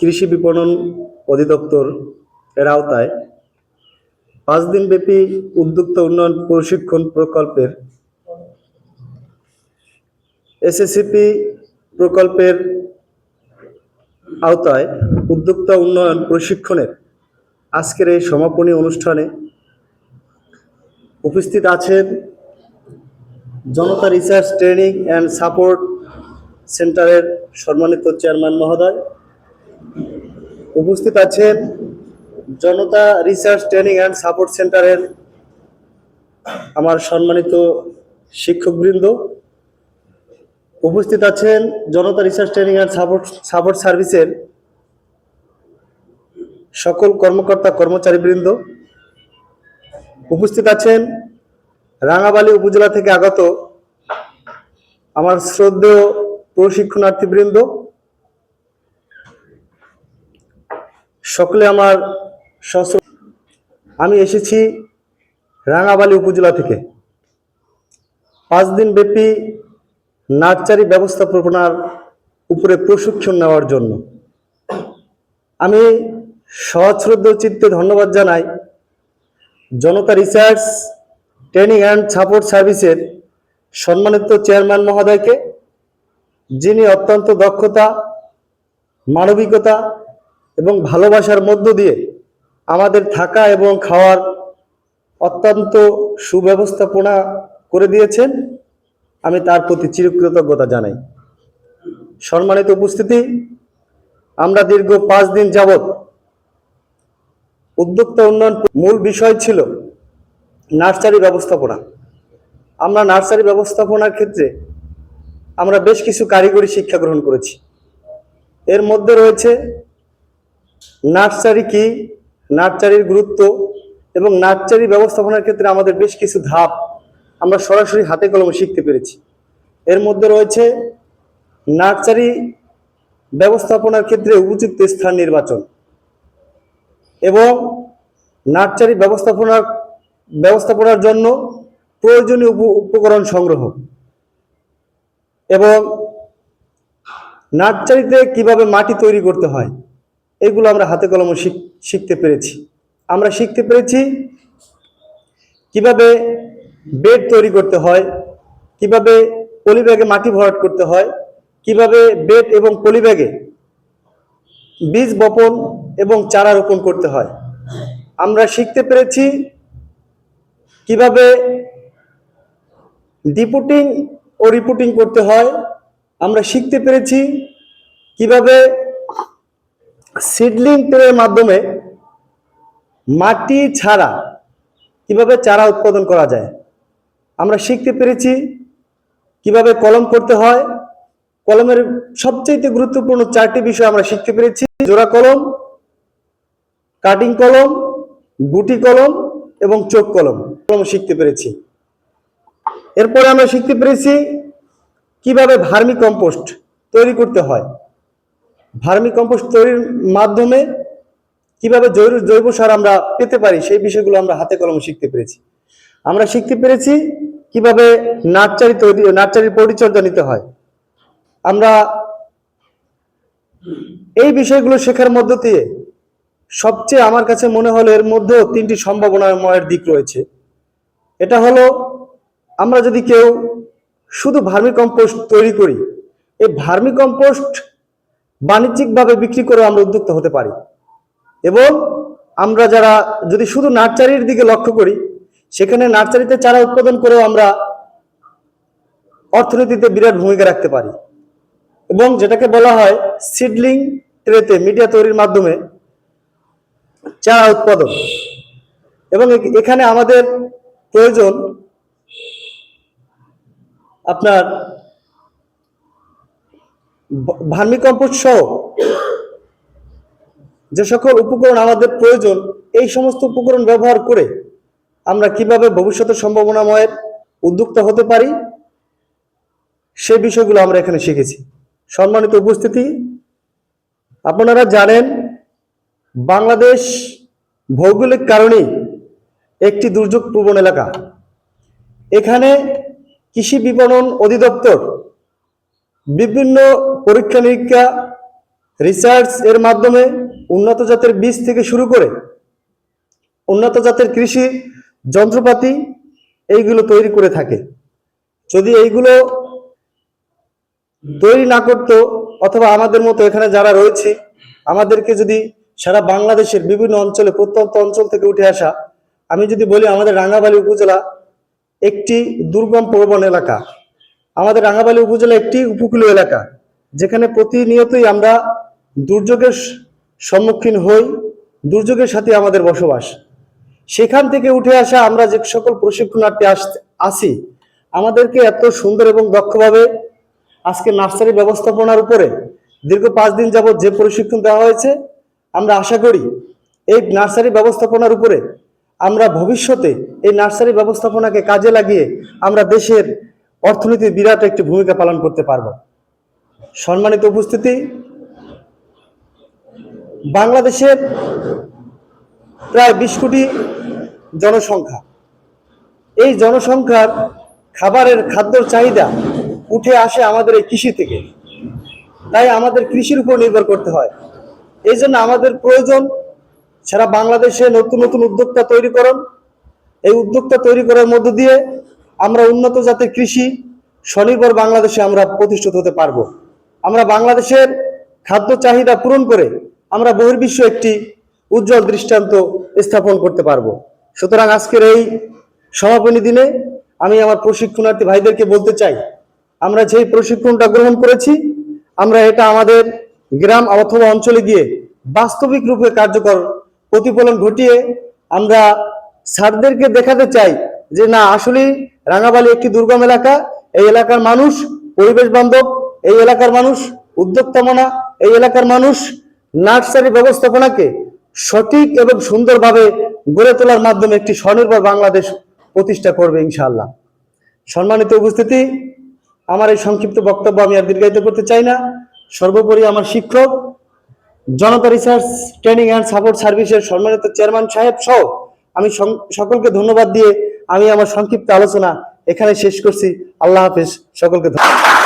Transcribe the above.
কৃষি বিপণন অধিদপ্তর এর আওতায় পাঁচ দিনব্যাপী উদ্যোক্তা উন্নয়ন প্রশিক্ষণ প্রকল্পের এসএসসিপি প্রকল্পের আওতায় উদ্যোক্তা উন্নয়ন প্রশিক্ষণের আজকের এই সমাপনী অনুষ্ঠানে উপস্থিত আছেন Janata research training and support সেন্টারের সম্মানিত চেয়ারম্যান মহোদয় উপস্থিত আছেন Janata research training and support সেন্টারের আমার সম্মানিত শিক্ষকবৃন্দ। উপস্থিত আছেন Janata research training and support support সার্ভিসের সকল কর্মকর্তা, কর্মচারীবৃন্দ। উপস্থিত আছেন রাঙাবালী উপজেলা থেকে আগত আমার শ্রদ্ধেয় প্রশিক্ষণার্থীবৃন্দ। সকলে আমার সশ্র আমি এসেছি রাঙাবালি উপজেলা থেকে। পাঁচ দিন ব্যাপী নার্সারি ব্যবস্থাপনার উপরে প্রশিক্ষণ নেওয়ার জন্য। আমি সশ্রদ্ধ চিত্তে ধন্যবাদ জানাই Janata research, training and support সার্ভিসের সম্মানিত চেয়ারম্যান মহোদয়কে, যিনি অত্যন্ত দক্ষতা, মানবিকতা এবং ভালোবাসার মধ্য দিয়ে আমাদের থাকা এবং খাওয়ার অত্যন্ত সুব্যবস্থাপনা করে দিয়েছেন। আমি তার প্রতি চিরকৃতজ্ঞতা জানাই। সম্মানিত উপস্থিতি, আমরা দীর্ঘ পাঁচ দিন যাবৎ উদ্যোক্তা উন্নয়ন মূল বিষয় ছিল নার্সারি ব্যবস্থাপনা। আমরা নার্সারি ব্যবস্থাপনার ক্ষেত্রে আমরা বেশ কিছু কারিগরি শিক্ষা গ্রহণ করেছি। এর মধ্যে রয়েছে নার্সারি কি? নার্সারির গুরুত্ব এবং নার্সারি ব্যবস্থাপনার ক্ষেত্রে আমাদের বেশ কিছু ধাপ আমরা সরাসরি হাতে কলমে শিখতে পেরেছি। এর মধ্যে রয়েছে নার্সারি ব্যবস্থাপনার ক্ষেত্রে উপযুক্ত স্থান নির্বাচন এবং নার্সারি ব্যবস্থাপনার ব্যবস্থাপনার জন্য প্রয়োজনীয় উপ- উপকরণ সংগ্রহ এবং নার্সারিতে কীভাবে মাটি তৈরি করতে হয় এগুলো আমরা হাতে কলমে শিখ- শিখতে পেরেছি। আমরা শিখতে পেরেছি কীভাবে বেড তৈরি করতে হয়, কীভাবে পলিব্যাগে মাটি ভরাট করতে হয়, কীভাবে বেড এবং পলিব্যাগে বীজ বপন এবং চারা রোপণ করতে হয়। আমরা শিখতে পেরেছি কীভাবে ডিপুটিং ও রিপুটিং করতে হয়। আমরা শিখতে পেরেছি কীভাবে সিডলিং ট্রের মাধ্যমে মাটি ছাড়া কীভাবে চারা উৎপাদন করা যায়? আমরা শিখতে পেরেছি কীভাবে কলম করতে হয়। কলমের সবচেয়ে গুরুত্বপূর্ণ চারটি বিষয় আমরা শিখতে পেরেছি। জোড়া কলম, কাটিং কলম, গুটি কলম এবং চোখ কলম। কলম শিখতে পেরেছি। এরপরে আমরা শিখতে পেরেছি কীভাবে ভার্মি কম্পোস্ট তৈরি করতে হয়। ভার্মি কম্পোস্ট তৈরির মাধ্যমে কীভাবে জৈব জৈব সার আমরা পেতে পারি, সেই বিষয়গুলো আমরা হাতে কলমে শিখতে পেরেছি। আমরা শিখতে পেরেছি কীভাবে নার্সারি তৈরি নার্সারির পরিচর্যা নিতে হয়। আমরা এই বিষয়গুলো শেখার মধ্য দিয়ে সবচেয়ে আমার কাছে মনে হলো এর মধ্যেও তিনটি সম্ভাবনাময়ের দিক রয়েছে। এটা হলো, আমরা যদি কেউ শুধু ভার্মি কম্পোস্ট তৈরি করি, এই ভার্মি কম্পোস্ট বাণিজ্যিকভাবে বিক্রি করে আমরা উদ্যুক্ত হতে পারি। এবং আমরা যারা যদি শুধু নার্সারির দিকে লক্ষ্য করি, সেখানে নার্সারিতে চারা উৎপাদন করেও আমরা অর্থনীতিতে বিরাট ভূমিকা রাখতে পারি। এবং যেটাকে বলা হয় সিডলিং ট্রেতে মিডিয়া তৈরির মাধ্যমে চারা উৎপাদন। এবং এখানে আমাদের প্রয়োজন আপনার ভার্মি কম্পোস্ট সহ যে সকল উপকরণ আমাদের প্রয়োজন, এই সমস্ত উপকরণ ব্যবহার করে আমরা কীভাবে ভবিষ্যতের সম্ভাবনাময়ের উদ্যোক্তা হতে পারি, সে বিষয়গুলো আমরা এখানে শিখেছি। সম্মানিত উপস্থিতি, আপনারা জানেন, বাংলাদেশ ভৌগোলিক কারণেই একটি দুর্যোগ প্রবণ এলাকা। এখানে কৃষি বিপণন অধিদপ্তর বিভিন্ন পরীক্ষা নিরীক্ষা রিসার্চ এর মাধ্যমে উন্নত জাতের বীজ থেকে শুরু করে উন্নত জাতের কৃষি যন্ত্রপাতি এইগুলো তৈরি করে থাকে। যদি এইগুলো তৈরি না করতো অথবা আমাদের মতো এখানে যারা রয়েছে, আমাদেরকে যদি সারা বাংলাদেশের বিভিন্ন অঞ্চলে, প্রত্যন্ত অঞ্চল থেকে উঠে আসা, আমি যদি বলি আমাদের রাঙ্গাবালী উপজেলা একটি দুর্গম প্রবণ এলাকা। আমাদের রাঙ্গাবালী উপজেলা একটি উপকূলীয় এলাকা, যেখানে প্রতিনিয়তই আমরা দুর্যোগের সম্মুখীন হই, দুর্যোগের সাথে আমাদের বসবাস। সেখান থেকে উঠে আসা আমরা যে সকল প্রশিক্ষণার্থী আসি, আমাদেরকে এত সুন্দর এবং দক্ষভাবে আজকে নার্সারি ব্যবস্থাপনার উপরে দীর্ঘ পাঁচ দিন যাবৎ যে প্রশিক্ষণ দেওয়া হয়েছে, আমরা আশা করি এই নার্সারি ব্যবস্থাপনার উপরে আমরা ভবিষ্যতে এই নার্সারি ব্যবস্থাপনাকে কাজে লাগিয়ে আমরা দেশের অর্থনীতির বিরাট একটি ভূমিকা পালন করতে পারব। সম্মানিত উপস্থিতি, বাংলাদেশের প্রায় বিশ কোটি জনসংখ্যা। এই জনসংখ্যার খাবারের খাদ্যর চাহিদা উঠে আসে আমাদের এই কৃষি থেকে। তাই আমাদের কৃষির উপর নির্ভর করতে হয়। এই জন্য আমাদের প্রয়োজন সারা বাংলাদেশে নতুন নতুন উদ্যোক্তা তৈরি করুন এই উদ্যোক্তা তৈরি করার মধ্য দিয়ে আমরা উন্নত জাতের কৃষি স্বনির্ভর বাংলাদেশে আমরা প্রতিষ্ঠিত হতে পারব। আমরা বাংলাদেশের খাদ্য চাহিদা পূরণ করে আমরা বহির্বিশ্ব একটি উজ্জ্বল দৃষ্টান্ত স্থাপন করতে পারব। সুতরাং আজকের এই সমাপনী দিনে আমি আমার প্রশিক্ষণার্থী ভাইদেরকে বলতে চাই, আমরা যেই প্রশিক্ষণটা গ্রহণ করেছি, আমরা এটা আমাদের গ্রাম অথবা অঞ্চলে গিয়ে বাস্তবিক রূপে কার্যকর প্রতিফলন ঘটিয়ে আমরা স্যারদেরকে দেখাতে চাই যে না আসলে রাঙাবালি একটি দুর্গম এলাকা। এই এলাকার মানুষ, পরিবেশ বান্ধব, এই এলাকার মানুষ, উদ্যোক্তা উদ্যোক্তামনা এই এলাকার মানুষ নার্সারি ব্যবস্থাপনাকে সঠিক এবং সুন্দরভাবে গড়ে তোলার মাধ্যমে একটি স্বনির্ভর বাংলাদেশ প্রতিষ্ঠা করবে ইনশাআল্লাহ। সম্মানিত উপস্থিতি, আমার এই সংক্ষিপ্ত বক্তব্য আমি আর দীর্ঘায়িত করতে চাই না। সর্বোপরি আমার শিক্ষক, Janata research, training and support সার্ভিসের সম্মানিত চেয়ারম্যান সাহেব সহ আমি সকলকে ধন্যবাদ দিয়ে আমি আমার সংক্ষিপ্ত আলোচনা এখানে শেষ করছি। আল্লাহ হাফেজ। সকলকে ধন্যবাদ।